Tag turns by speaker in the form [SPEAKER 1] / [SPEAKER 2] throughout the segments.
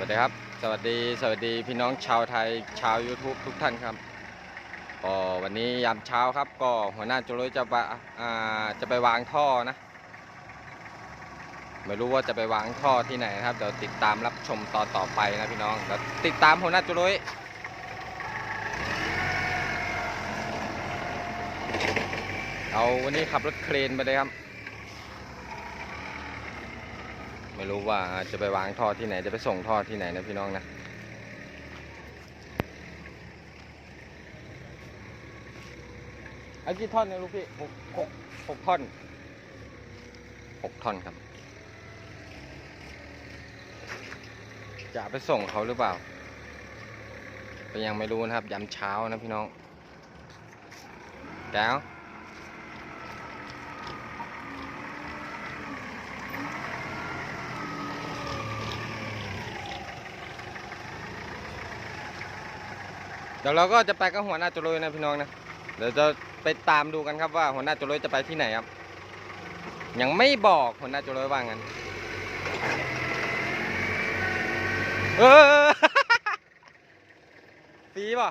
[SPEAKER 1] วัสดีครับ สวัสดี สวัสดีพี่น้องชาวไทย ชาว YouTube ทุกท่านครับ ก็วันนี้ยามเช้าครับ ก็หัวหน้าจุลยจะไปจะไปวางท่อนะ ไม่รู้ว่าจะไปวางท่อที่ไหนนะครับ เดี๋ยวติดตามรับชมตอนต่อไปนะพี่น้อง เดี๋ยวติดตามหัวหน้าจุลยเอาวันนี้ขับรถเครนไปเลยครับ ไม่รู้ว่าจะไปวางท่อที่ไหนจะไปส่งท่อที่ไหนนะพี่น้องนะเอากี่ท่อนเนี่ยลูกพี่หกหกหกท่อนหกท่อนครับ จะไปส่งเขาหรือเปล่าก็ยังไม่รู้นะครับยามเช้านะพี่น้องแก้ว ดี๋ยวเราก็จะไปกับหัวหน้าจุลยนะพี่น้องนะ เดี๋ยวจะไปตามดูกันครับว่าหัวหน้าจุลยจะไปที่ไหนครับ ยังไม่บอกหัวหน้าจุลยว่างั้นเออฟรีป่ะ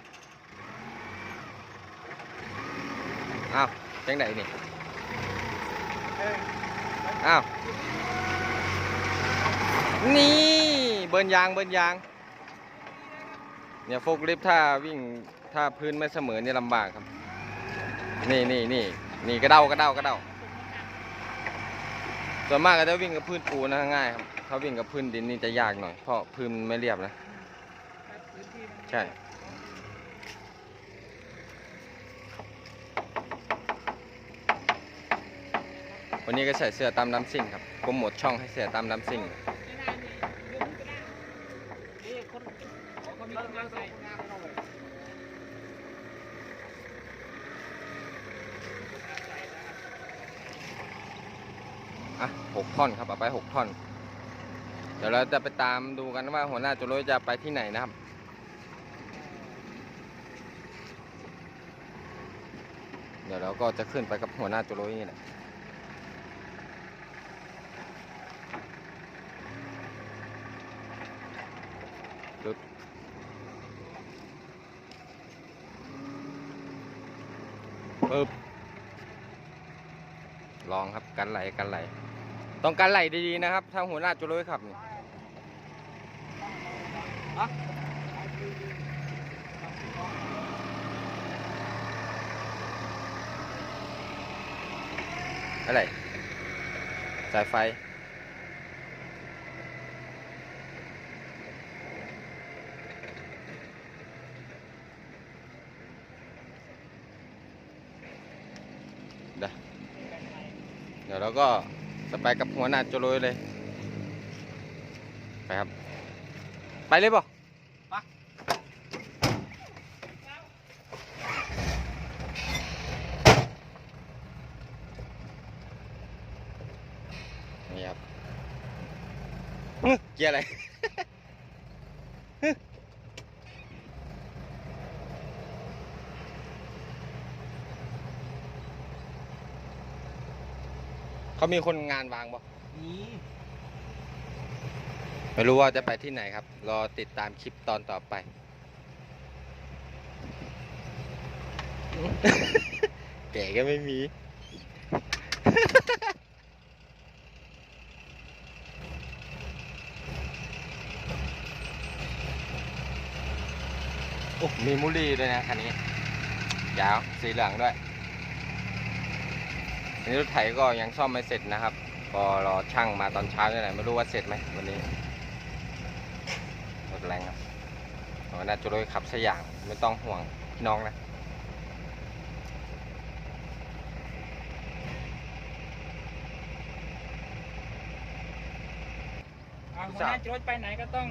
[SPEAKER 1] อ้าวจังไหนนี่อ้าว นี่ เบิร์นยาง เบิร์นยาง เนี่ยโฟกลิฟต์ถ้าวิ่งถ้าพื้นไม่เสมอเนี่ยลำบากครับ นี่นี่นี่นี่กระเด้ากระเด้ากระเด้าส่วนมากก็จะวิ่งกับพื้นปูนนะง่ายครับถ้าวิ่งกับพื้นดินนี่จะยากหน่อย เพราะพื้นมันไม่เรียบนะ ใช่วันนี้ก็ใส่เสื้อตามน้ำซิ่งครับโปรโมทช่องให้เสื้อตามน้ำซิ่ง อะหกท่อนครับเอาไปหกท่อน เดี๋ยวเราจะไปตามดูกันว่าหัวหน้าจุลยจะไปที่ไหนนะครับเดี๋ยวเราก็จะขึ้นไปกับหัวหน้าจุลยนี่แหละึบลองครับกันไหลกันไหลต้องกันไหลดีๆนะครับ ถ้าหัวหน้าจุลยขับนี่อะไรสายไฟ เดี๋ยวเดี๋ยวเราก็จะไปกับหัวหน้าจุลยเลย ไปครับ ไปเลยป่ะนี่ครับฮึเกียร์อะไร เขามีคนงานวางป่ะ
[SPEAKER 2] นี่
[SPEAKER 1] ไม่รู้ว่าจะไปที่ไหนครับ รอติดตามคลิปตอนต่อไป แก่ก็ไม่มี โอ้มีมุลีด้วยนะคันนี้ยาวสีเหลืองด้วย อันนี้รถไถก็ยังซ่อมไม่เสร็จนะครับ ก็รอช่างมาตอนเช้านี่แหละไม่รู้ว่าเสร็จไหมวันนี้รถแรงครับวันน่าจะรยขับสกอย่างไม่ต้องห่วงพี่น้องนะ
[SPEAKER 2] อ่าหัวหน้าจะรถไปไหนก็ต้อง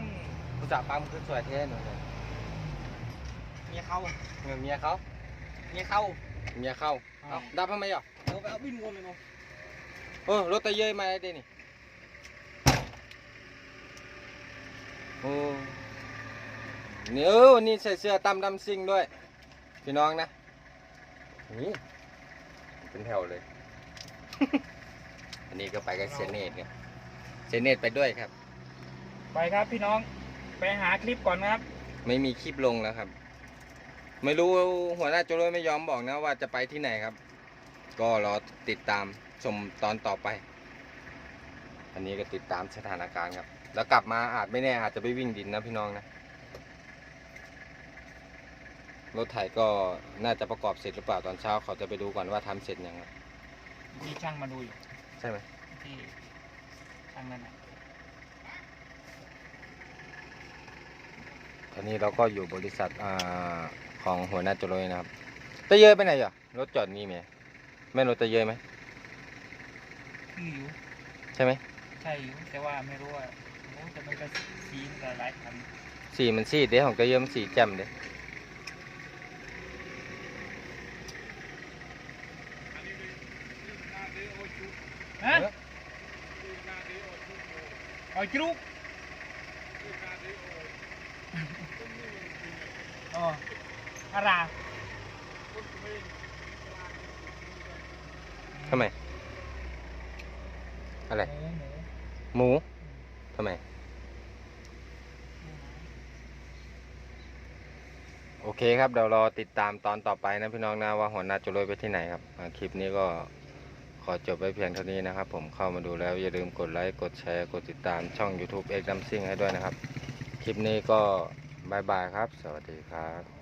[SPEAKER 1] ผู้สาวปั๊มคือสวยเท่หนูเลย
[SPEAKER 2] เมียเขา
[SPEAKER 1] เงินเมียเขา
[SPEAKER 2] เมียเขา
[SPEAKER 1] เมียเข้า
[SPEAKER 2] อ่า
[SPEAKER 1] เอ้าดับทำไมอะ
[SPEAKER 2] เอา ไปเอาบินวนเลยเนาะ
[SPEAKER 1] เออรถตะเยยมาได้นี่โอ้เนี่ยเออวันนี้ใส่เสื้อตามดำซิงด้วย พี่น้องนะนี่เป็นแถวเลย อันนี้ก็ไปกับเซเนตไงเซเนตไปด้วยครับ
[SPEAKER 2] ไปครับพี่น้องไปหาคลิปก่อนนะครับ
[SPEAKER 1] ไม่มีคลิปลงแล้วครับ ไม่รู้หัวหน้าโจรยไม่ยอมบอกนะว่าจะไปที่ไหนครับ ก็รอติดตามชมตอนต่อไป อันนี้ก็ติดตามสถานการณ์ครับ แล้วกลับมาอาจไม่แน่อาจจะไปวิ่งดินนะพี่น้องนะ รถไถก็น่าจะประกอบเสร็จหรือเปล่าตอนเช้า เขาจะไปดูก่อนว่าทำเสร็จยังครับ
[SPEAKER 2] มีช่างมาดูอยู่
[SPEAKER 1] ใช่ไหม
[SPEAKER 2] ที่ช่างนั่นน่ะ
[SPEAKER 1] ตอนนี้เราก็อยู่บริษัทอาของหัวหน้าโจรยนะครับตะเยยไปไหนอะรถจอดนี่ไหม แม่นรถตะเยยไหม
[SPEAKER 2] คืออยู่
[SPEAKER 1] ใช่ไหม
[SPEAKER 2] ใช่อยู่แต่ว่าไม่รู้ว่าโอ้แต่มันก็สีมันก็หลายคัน
[SPEAKER 1] สีมันสีเด้ของตะเยยมันสีแจ่มเด้
[SPEAKER 2] ฮะเอาจุกอ๋ออะไร
[SPEAKER 1] ทำไม อะไร
[SPEAKER 2] หมู
[SPEAKER 1] ทำไม โอเคครับเดี๋ยวรอติดตามตอนต่อไปนะพี่น้องนะว่าหัวหน้าโจรยไปที่ไหนครับอ่าคลิปนี้ก็ขอจบไว้เพียงเท่านี้นะครับ ผมเข้ามาดูแล้วอย่าลืมกดไลค์กดแชร์กดติดตามช่อง YouTube เอ็กซ์ดัมซิ่งให้ด้วยนะครับ คลิปนี้ก็บายบายครับ สวัสดีครับ